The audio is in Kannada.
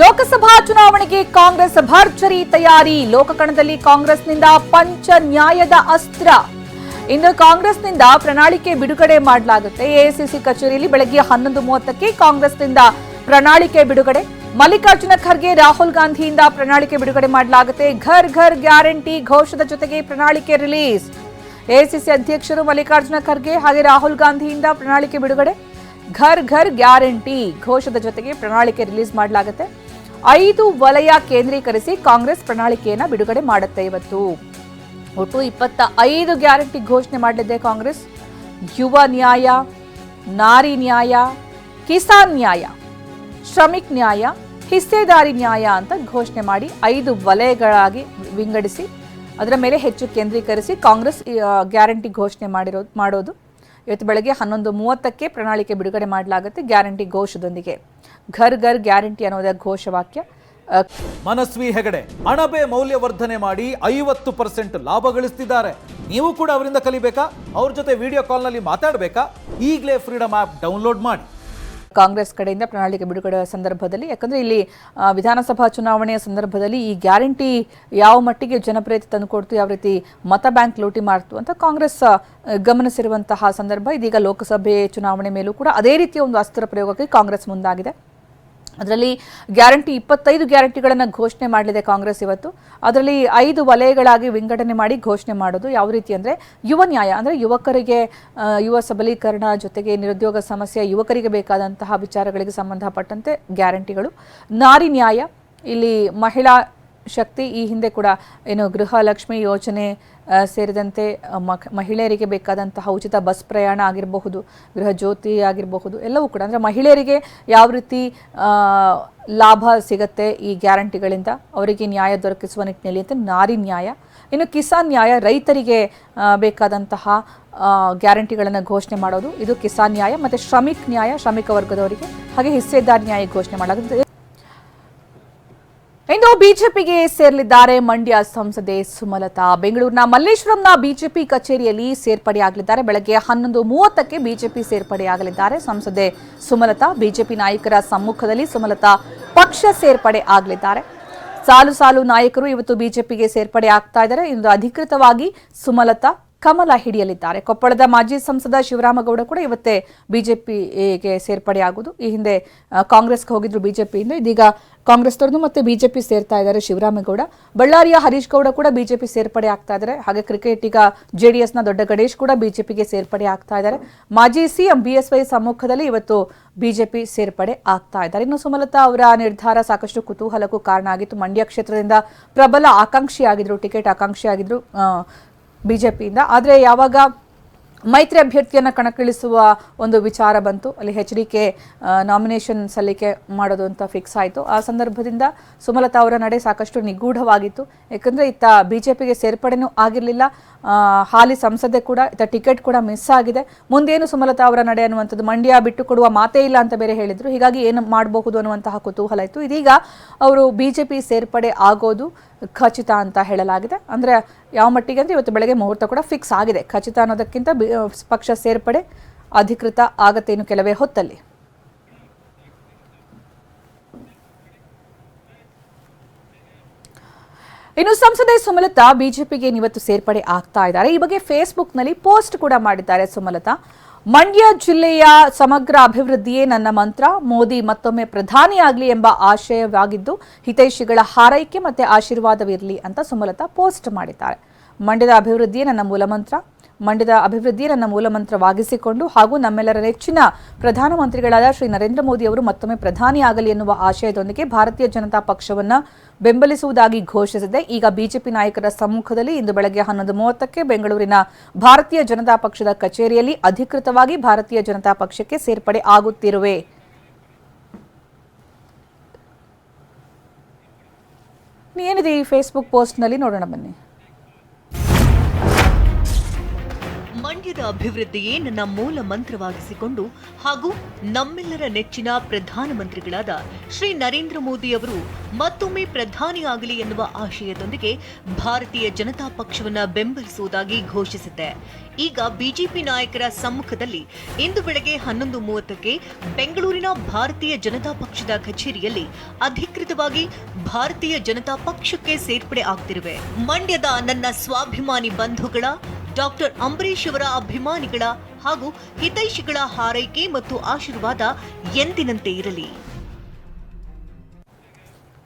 ಲೋಕಸಭಾ ಚುನಾವಣೆಗೆ ಕಾಂಗ್ರೆಸ್ ಭರ್ಜರಿ ತಯಾರಿ. ಲೋಕಕಣದಲ್ಲಿ ಕಾಂಗ್ರೆಸ್ನಿಂದ ಪಂಚ ನ್ಯಾಯದ ಅಸ್ತ್ರ. ಇನ್ನು ಕಾಂಗ್ರೆಸ್ನಿಂದ ಪ್ರಣಾಳಿಕೆ ಬಿಡುಗಡೆ ಮಾಡಲಾಗುತ್ತೆ. ಎಐಸಿಸಿ ಕಚೇರಿಯಲ್ಲಿ ಬೆಳಗ್ಗೆ ಹನ್ನೊಂದು ಮೂವತ್ತಕ್ಕೆ ಕಾಂಗ್ರೆಸ್ನಿಂದ ಪ್ರಣಾಳಿಕೆ ಬಿಡುಗಡೆ. ಮಲ್ಲಿಕಾರ್ಜುನ ಖರ್ಗೆ, ರಾಹುಲ್ ಗಾಂಧಿಯಿಂದ ಪ್ರಣಾಳಿಕೆ ಬಿಡುಗಡೆ ಮಾಡಲಾಗುತ್ತೆ. ಘರ್ ಘರ್ ಗ್ಯಾರಂಟಿ ಘೋಷದ ಜೊತೆಗೆ ಪ್ರಣಾಳಿಕೆ ರಿಲೀಸ್. ಎಐಸಿಸಿ ಅಧ್ಯಕ್ಷರು ಮಲ್ಲಿಕಾರ್ಜುನ ಖರ್ಗೆ ಹಾಗೆ ರಾಹುಲ್ ಗಾಂಧಿಯಿಂದ ಪ್ರಣಾಳಿಕೆ ಬಿಡುಗಡೆ. ಘರ್ ಘರ್ ಗ್ಯಾರಂಟಿ ಘೋಷದ ಜೊತೆಗೆ ಪ್ರಣಾಳಿಕೆ ರಿಲೀಸ್ ಮಾಡಲಾಗುತ್ತೆ. ಐದು ವಲಯ ಕೇಂದ್ರೀಕರಿಸಿ ಕಾಂಗ್ರೆಸ್ ಪ್ರಣಾಳಿಕೆಯನ್ನ ಬಿಡುಗಡೆ ಮಾಡುತ್ತೆ ಇವತ್ತು. ಒಟ್ಟು ಇಪ್ಪತ್ತ ಐದು ಗ್ಯಾರಂಟಿ ಘೋಷಣೆ ಮಾಡಲಿದೆ ಕಾಂಗ್ರೆಸ್. ಯುವ ನ್ಯಾಯ, ನಾರಿ ನ್ಯಾಯ, ಕಿಸಾನ್ ನ್ಯಾಯ, ಶ್ರಮಿಕ್ ನ್ಯಾಯ, ಹಿಸ್ಸೆದಾರಿ ನ್ಯಾಯ ಅಂತ ಘೋಷಣೆ ಮಾಡಿ ಐದು ವಲಯಗಳಾಗಿ ವಿಂಗಡಿಸಿ, ಅದರ ಮೇಲೆ ಹೆಚ್ಚು ಕೇಂದ್ರೀಕರಿಸಿ ಕಾಂಗ್ರೆಸ್ ಗ್ಯಾರಂಟಿ ಘೋಷಣೆ ಮಾಡಿರೋ, ಮಾಡೋದು. ಇವತ್ತು ಬೆಳಗ್ಗೆ ಹನ್ನೊಂದು ಮೂವತ್ತಕ್ಕೆ ಪ್ರಣಾಳಿಕೆ ಬಿಡುಗಡೆ ಮಾಡಲಾಗುತ್ತೆ ಗ್ಯಾರಂಟಿ ಘೋಷದೊಂದಿಗೆ. ಘರ್ ಘರ್ ಗ್ಯಾರಂಟಿ ಅನ್ನೋದೇ ಘೋಷವಾಕ್ಯ. ಮನಸ್ವಿ ಹೆಗಡೆ, ಅಣಬೆ ಮೌಲ್ಯವರ್ಧನೆ ಮಾಡಿ ಐವತ್ತು ಪರ್ಸೆಂಟ್ ಲಾಭ ಗಳಿಸ್ತಿದ್ದಾರೆ. ನೀವು ಕೂಡ ಅವರಿಂದ ಕಲಿಬೇಕಾ? ಅವ್ರ ಜೊತೆ ವಿಡಿಯೋ ಕಾಲ್ನಲ್ಲಿ ಮಾತಾಡಬೇಕಾ? ಈಗಲೇ ಫ್ರೀಡಮ್ ಆ್ಯಪ್ ಡೌನ್ಲೋಡ್ ಮಾಡಿ. ಕಾಂಗ್ರೆಸ್ ಕಡೆಯಿಂದ ಪ್ರಣಾಳಿಕೆ ಬಿಡುಗಡೆ ಸಂದರ್ಭದಲ್ಲಿ, ಯಾಕಂದ್ರೆ ಇಲ್ಲಿ ವಿಧಾನಸಭಾ ಚುನಾವಣೆಯ ಸಂದರ್ಭದಲ್ಲಿ ಈ ಗ್ಯಾರಂಟಿ ಯಾವ ಮಟ್ಟಿಗೆ ಜನಪ್ರಿಯತೆ ತಂದುಕೊಡ್ತು ಯಾವ ರೀತಿ ಮತ ಬ್ಯಾಂಕ್ ಲೂಟಿ ಮಾಡ್ತು ಅಂತ ಕಾಂಗ್ರೆಸ್ ಗಮನಿಸಿರುವಂತಹ ಸಂದರ್ಭ. ಇದೀಗ ಲೋಕಸಭೆ ಚುನಾವಣೆ ಮೇಲೂ ಕೂಡ ಅದೇ ರೀತಿಯ ಒಂದು ಅಸ್ತ್ರ ಪ್ರಯೋಗಕ್ಕೆ ಕಾಂಗ್ರೆಸ್ ಮುಂದಾಗಿದೆ. ಅದರಲ್ಲಿ ಗ್ಯಾರಂಟಿ ಇಪ್ಪತ್ತೈದು ಗ್ಯಾರಂಟಿಗಳನ್ನು ಘೋಷಣೆ ಮಾಡಲಿದೆ ಕಾಂಗ್ರೆಸ್ ಇವತ್ತು. ಅದರಲ್ಲಿ ಐದು ವಲಯಗಳಾಗಿ ವಿಂಗಡಣೆ ಮಾಡಿ ಘೋಷಣೆ ಮಾಡೋದು ಯಾವ ರೀತಿ ಅಂದರೆ ಯುವ ನ್ಯಾಯ, ಅಂದರೆ ಯುವಕರಿಗೆ ಯುವ ಸಬಲೀಕರಣ ಜೊತೆಗೆ ನಿರುದ್ಯೋಗ ಸಮಸ್ಯೆ, ಯುವಕರಿಗೆ ಬೇಕಾದಂತಹ ವಿಚಾರಗಳಿಗೆ ಸಂಬಂಧಪಟ್ಟಂತೆ ಗ್ಯಾರಂಟಿಗಳು. ನಾರಿ ನ್ಯಾಯ, ಇಲ್ಲಿ ಮಹಿಳಾ ಶಕ್ತಿ, ಈ ಹಿಂದೆ ಕೂಡ ಏನು ಗೃಹಲಕ್ಷ್ಮಿ ಯೋಜನೆ ಸೇರಿದಂತೆ ಮಹಿಳೆಯರಿಗೆ ಬೇಕಾದಂತಹ ಉಚಿತ ಬಸ್ ಪ್ರಯಾಣ ಆಗಿರಬಹುದು ಗೃಹ ಜ್ಯೋತಿ ಆಗಿರಬಹುದು, ಎಲ್ಲವೂ ಕೂಡ. ಅಂದರೆ ಮಹಿಳೆಯರಿಗೆ ಯಾವ ರೀತಿ ಲಾಭ ಸಿಗತ್ತೆ ಈ ಗ್ಯಾರಂಟಿಗಳಿಂದ? ಅವರಿಗೆ ನ್ಯಾಯ ದೊರಕಿಸುವ ನಿಟ್ಟಿನಲ್ಲಿ ಅಂತ ನಾರಿ ನ್ಯಾಯ. ಇನ್ನು ಕಿಸಾನ್ ನ್ಯಾಯ, ರೈತರಿಗೆ ಬೇಕಾದಂತಹ ಗ್ಯಾರಂಟಿಗಳನ್ನು ಘೋಷಣೆ ಮಾಡೋದು, ಇದು ಕಿಸಾನ್ ನ್ಯಾಯ. ಮತ್ತು ಶ್ರಮಿಕ್ ನ್ಯಾಯ, ಶ್ರಮಿಕ ವರ್ಗದವರಿಗೆ, ಹಾಗೆ ಹಿಸ್ಸೆದಾರ್ ನ್ಯಾಯ ಘೋಷಣೆ ಇಂದು ಬಿಜೆಪಿಗೆ ಸೇರಲಿದ್ದಾರೆ ಮಂಡ್ಯ ಸಂಸದೆ ಸುಮಲತಾ. ಬೆಂಗಳೂರಿನ ಮಲ್ಲೇಶ್ವರಂನ ಬಿಜೆಪಿ ಕಚೇರಿಯಲ್ಲಿ ಸೇರ್ಪಡೆಯಾಗಲಿದ್ದಾರೆ ಬೆಳಗ್ಗೆ ಹನ್ನೊಂದು ಮೂವತ್ತಕ್ಕೆ ಬಿಜೆಪಿ ಸೇರ್ಪಡೆಯಾಗಲಿದ್ದಾರೆ ಸಂಸದೆ ಸುಮಲತಾ, ಬಿಜೆಪಿ ನಾಯಕರ ಸಮ್ಮುಖದಲ್ಲಿ ಸುಮಲತಾ ಪಕ್ಷ ಸೇರ್ಪಡೆ ಆಗಲಿದ್ದಾರೆ. ಸಾಲು ಸಾಲು ನಾಯಕರು ಇವತ್ತು ಬಿಜೆಪಿಗೆ ಸೇರ್ಪಡೆ ಆಗ್ತಾ ಇದ್ದಾರೆ. ಇಂದು ಅಧಿಕೃತವಾಗಿ ಸುಮಲತಾ ಕಮಲ ಹಿಡಿಯಲಿದ್ದಾರೆ. ಕೊಪ್ಪಳದ ಮಾಜಿ ಸಂಸದ ಶಿವರಾಮಗೌಡ ಕೂಡ ಇವತ್ತೇ ಬಿಜೆಪಿಗೆ ಸೇರ್ಪಡೆಯಾಗುವುದು. ಈ ಹಿಂದೆ ಕಾಂಗ್ರೆಸ್ ಕಾಂಗ್ರೆಸ್ಗೆ ಹೋಗಿದ್ರು ಬಿಜೆಪಿಯಿಂದ. ಇದೀಗ ಕಾಂಗ್ರೆಸ್ನವ್ರದ್ದು ಮತ್ತೆ ಬಿಜೆಪಿ ಸೇರ್ತಾ ಇದ್ದಾರೆ ಶಿವರಾಮೇಗೌಡ. ಬಳ್ಳಾರಿಯ ಹರೀಶ್ ಗೌಡ ಕೂಡ ಬಿಜೆಪಿ ಸೇರ್ಪಡೆ ಆಗ್ತಾ ಇದ್ದಾರೆ. ಹಾಗೆ ಕ್ರಿಕೆಟ್ ಈಗ ಜೆಡಿಎಸ್ನ ದೊಡ್ಡ ಗಣೇಶ್ ಕೂಡ ಬಿಜೆಪಿಗೆ ಸೇರ್ಪಡೆ ಆಗ್ತಾ ಇದ್ದಾರೆ. ಮಾಜಿ ಸಿಎಂ ಬಿಎಸ್ವೈ ಸಮ್ಮುಖದಲ್ಲಿ ಇವತ್ತು ಬಿಜೆಪಿ ಸೇರ್ಪಡೆ ಆಗ್ತಾ ಇದ್ದಾರೆ. ಇನ್ನು ಸುಮಲತಾ ಅವರ ನಿರ್ಧಾರ ಸಾಕಷ್ಟು ಕುತೂಹಲಕ್ಕೂ ಕಾರಣ ಆಗಿತ್ತು. ಮಂಡ್ಯ ಕ್ಷೇತ್ರದಿಂದ ಪ್ರಬಲ ಆಕಾಂಕ್ಷಿಯಾಗಿದ್ರು, ಟಿಕೆಟ್ ಆಕಾಂಕ್ಷಿಯಾಗಿದ್ರು. ಆ, ಬಿಜೆಪಿಯಿಂದ. ಆದರೆ ಯಾವಾಗ ಮೈತ್ರಿ ಅಭ್ಯರ್ಥಿಯನ್ನು ಕಣಕ್ಕಿಳಿಸುವ ಒಂದು ವಿಚಾರ ಬಂತು. ಅಲ್ಲಿ ಎಚ್ ಡಿ ಕೆ ನಾಮಿನೇಷನ್ ಸಲ್ಲಿಕೆ ಮಾಡೋದು ಅಂತ ಫಿಕ್ಸ್ ಆಯಿತು. ಆ ಸಂದರ್ಭದಿಂದ ಸುಮಲತಾ ಅವರ ನಡೆ ಸಾಕಷ್ಟು ನಿಗೂಢವಾಗಿತ್ತು. ಯಾಕಂದರೆ ಇತ್ತ ಬಿ ಜೆ ಪಿಗೆ ಸೇರ್ಪಡೆನೂ ಆಗಿರಲಿಲ್ಲ. ಹಾಲಿ ಸಂಸದೆ ಕೂಡ, ಇತ್ತ ಟಿಕೆಟ್ ಕೂಡ ಮಿಸ್ ಆಗಿದೆ. ಮುಂದೇನು ಸುಮಲತಾ ಅವರ ನಡೆ ಅನ್ನುವಂಥದ್ದು ಮಂಡ್ಯ ಬಿಟ್ಟು ಕೊಡುವ ಮಾತೇ ಇಲ್ಲ ಅಂತ ಬೇರೆ ಹೇಳಿದರು. ಹೀಗಾಗಿ ಏನು ಮಾಡಬಹುದು ಅನ್ನುವಂತಹ ಕುತೂಹಲ ಇತ್ತು. ಇದೀಗ ಅವರು ಬಿ ಜೆ ಪಿ ಸೇರ್ಪಡೆ ಆಗೋದು ಖಚಿತ ಅಂತ ಹೇಳಲಾಗಿದೆ. ಅಂದರೆ ಯಾವ ಮಟ್ಟಿಗೆ ಅಂದರೆ ಇವತ್ತು ಬೆಳಗ್ಗೆ ಮುಹೂರ್ತ ಕೂಡ ಫಿಕ್ಸ್ ಆಗಿದೆ. ಖಚಿತ ಅನ್ನೋದಕ್ಕಿಂತ ಬಿ- ಪಕ್ಷ ಸೇರ್ಪಡೆ ಅಧಿಕೃತ ಆಗತ್ತೇನು ಕೆಲವೇ ಹೊತ್ತಲ್ಲಿ. ಇನ್ನು ಸಂಸದೆ ಸುಮಲತಾ ಬಿಜೆಪಿಗೆ ಇವತ್ತು ಸೇರ್ಪಡೆ ಆಗ್ತಾ ಇದ್ದಾರೆ. ಈ ಬಗ್ಗೆ ಫೇಸ್ಬುಕ್ನಲ್ಲಿ ಪೋಸ್ಟ್ ಕೂಡ ಮಾಡಿದ್ದಾರೆ ಸುಮಲತಾ. ಮಂಡ್ಯ ಜಿಲ್ಲೆಯ ಸಮಗ್ರ ಅಭಿವೃದ್ಧಿಯೇ ನನ್ನ ಮಂತ್ರ. ಮೋದಿ ಮತ್ತೊಮ್ಮೆ ಪ್ರಧಾನಿಯಾಗಲಿ ಎಂಬ ಆಶಯವಾಗಿದ್ದು ಹಿತೈಷಿಗಳ ಹಾರೈಕೆ ಮತ್ತೆ ಆಶೀರ್ವಾದವಿರಲಿ ಅಂತ ಸುಮಲತಾ ಪೋಸ್ಟ್ ಮಾಡಿದ್ದಾರೆ. ಮಂಡ್ಯದ ಅಭಿವೃದ್ಧಿಯೇ ನನ್ನ ಮೂಲಮಂತ್ರ. ಮಂಡ್ಯದ ಅಭಿವೃದ್ಧಿ ನನ್ನ ಮೂಲಮಂತ್ರವಾಗಿಸಿಕೊಂಡು ಹಾಗೂ ನಮ್ಮೆಲ್ಲರ ನೆಚ್ಚಿನ ಪ್ರಧಾನಮಂತ್ರಿಗಳಾದ ಶ್ರೀ ನರೇಂದ್ರ ಮೋದಿ ಅವರು ಮತ್ತೊಮ್ಮೆ ಪ್ರಧಾನಿಯಾಗಲಿ ಎನ್ನುವ ಆಶಯದೊಂದಿಗೆ ಭಾರತೀಯ ಜನತಾ ಪಕ್ಷವನ್ನು ಬೆಂಬಲಿಸುವುದಾಗಿ ಘೋಷಿಸಿದೆ. ಈಗ ಬಿಜೆಪಿ ನಾಯಕರ ಸಮ್ಮುಖದಲ್ಲಿ ಇಂದು ಬೆಳಗ್ಗೆ ಹನ್ನೊಂದು ಮೂವತ್ತಕ್ಕೆ ಬೆಂಗಳೂರಿನ ಭಾರತೀಯ ಜನತಾ ಪಕ್ಷದ ಕಚೇರಿಯಲ್ಲಿ ಅಧಿಕೃತವಾಗಿ ಭಾರತೀಯ ಜನತಾ ಪಕ್ಷಕ್ಕೆ ಸೇರ್ಪಡೆ ಆಗುತ್ತಿರುವೆ. ಏನಿದೆ ಈ ಫೇಸ್ಬುಕ್ ಪೋಸ್ಟ್ನಲ್ಲಿ ನೋಡೋಣ ಬನ್ನಿ. ಮಂಡ್ಯದ ಅಭಿವೃದ್ಧಿಯೇ ನನ್ನ ಮೂಲ ಮಂತ್ರವಾಗಿಸಿಕೊಂಡು ಹಾಗೂ ನಮ್ಮೆಲ್ಲರ ನೆಚ್ಚಿನ ಪ್ರಧಾನಮಂತ್ರಿಗಳಾದ ಶ್ರೀ ನರೇಂದ್ರ ಮೋದಿ ಅವರು ಮತ್ತೊಮ್ಮೆ ಪ್ರಧಾನಿಯಾಗಲಿ ಎನ್ನುವ ಆಶಯದೊಂದಿಗೆ ಭಾರತೀಯ ಜನತಾ ಪಕ್ಷವನ್ನು ಬೆಂಬಲಿಸುವುದಾಗಿ ಘೋಷಿಸಿದೆ ಈಗ ಬಿಜೆಪಿ ನಾಯಕರ ಸಮ್ಮುಖದಲ್ಲಿ ಇಂದು ಬೆಳಗ್ಗೆ ಹನ್ನೊಂದು ಮೂವತ್ತಕ್ಕೆ ಬೆಂಗಳೂರಿನ ಭಾರತೀಯ ಜನತಾ ಪಕ್ಷದ ಕಚೇರಿಯಲ್ಲಿ ಅಧಿಕೃತವಾಗಿ ಭಾರತೀಯ ಜನತಾ ಪಕ್ಷಕ್ಕೆ ಸೇರ್ಪಡೆ ಆಗ್ತಿರುವೆ. ಮಂಡ್ಯದ ನನ್ನ ಸ್ವಾಭಿಮಾನಿ ಬಂಧುಗಳ ಡಾಕ್ಟರ್ ಅಂಬರೀಶ್ ಅವರ ಅಭಿಮಾನಿಗಳ ಹಾಗೂ ಹಿತೈಷಿಗಳ ಹಾರೈಕೆ ಮತ್ತು ಆಶೀರ್ವಾದ ಎಂದಿನಂತೆ ಇರಲಿ.